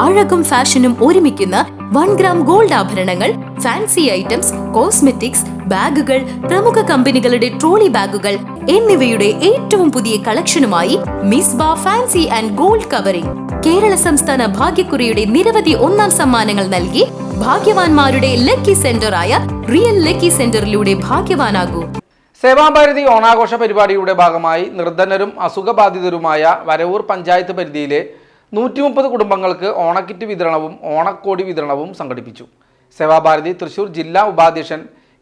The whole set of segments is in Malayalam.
അഴകും ഫാഷനും ഒരുമിക്കുന്ന വൺ ഗ്രാം ഗോൾഡ് ആഭരണങ്ങൾ ഫാൻസി ഐറ്റംസ് കോസ്മെറ്റിക്സ് ബാഗുകൾ പ്രമുഖ കമ്പനികളുടെ ട്രോളി ബാഗുകൾ എന്നിവയുടെ ഏറ്റവും പുതിയ കളക്ഷനുമായി മിസ് ബാ fancy and gold covering. Kerala സംസ്ഥാന ഭാഗ്യക്കുറിയുടെ നിരവധി ഒന്നാം സമ്മാനങ്ങൾ നൽകി ഭാഗ്യവാന്മാരുടെ ലക്കി സെന്ററായ റിയൽ ലക്കി സെന്ററിലൂടെ ഭാഗ്യവാനാകൂ. സേവാഭാരതി ഓണാഘോഷ പരിപാടിയുടെ ഭാഗമായി നിർധനരും അസുഖബാധിതരുമായ വരവൂർ പഞ്ചായത്ത് പരിധിയിലെ നൂറ്റി മുപ്പത് കുടുംബങ്ങൾക്ക് ഓണക്കിറ്റ് വിതരണവും ഓണക്കോടി വിതരണവും സംഘടിപ്പിച്ചു. സേവാഭാരതി തൃശൂർ ജില്ലാ ഉപാധ്യക്ഷൻ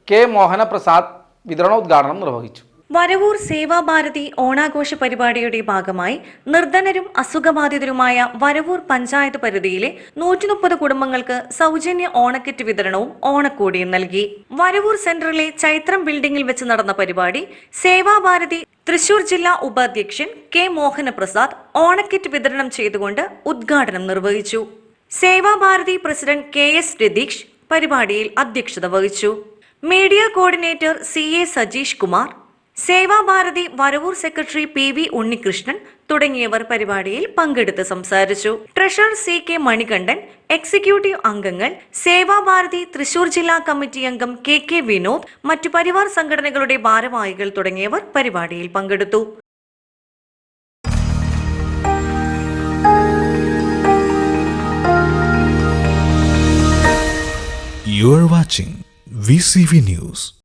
കെ മോഹനപ്രസാദ് വിതരണോദ്ഘാടനം നിർവഹിച്ചു. വരവൂർ സേവാഭാരതി ഓണാഘോഷ പരിപാടിയുടെ ഭാഗമായി നിർധനരും അസുഖബാധിതരുമായ വരവൂർ പഞ്ചായത്ത് പരിധിയിലെ നൂറ്റി മുപ്പത് കുടുംബങ്ങൾക്ക് സൗജന്യ ഓണക്കിറ്റ് വിതരണവും ഓണക്കോടിയും നൽകി. വരവൂർ സെന്ററിലെ ചൈത്രം ബിൽഡിംഗിൽ വെച്ച് നടന്ന പരിപാടി സേവാഭാരതി തൃശൂർ ജില്ലാ ഉപാധ്യക്ഷൻ കെ മോഹനപ്രസാദ് ഓണക്കിറ്റ് വിതരണം ചെയ്തുകൊണ്ട് ഉദ്ഘാടനം നിർവഹിച്ചു. Sevabharati president K S Ratheesh പരിപാടിയിൽ അധ്യക്ഷത വഹിച്ചു. Media coordinator C A Sajeesh Kumar Sevabharati Varavoor secretary P V Unnikrishnan തുടങ്ങിയവർ പരിപാടിയിൽ പങ്കെടുത്ത് സംസാരിച്ചു treasurer C K Manikandan executive അംഗങ്ങൾ സേവാഭാരതി തൃശൂർ ജില്ലാ കമ്മിറ്റി അംഗം കെ കെ വിനോദ് മറ്റു പരിവാർ സംഘടനകളുടെ ഭാരവാഹികൾ തുടങ്ങിയവർ പരിപാടിയിൽ പങ്കെടുത്തു You are watching VCV News.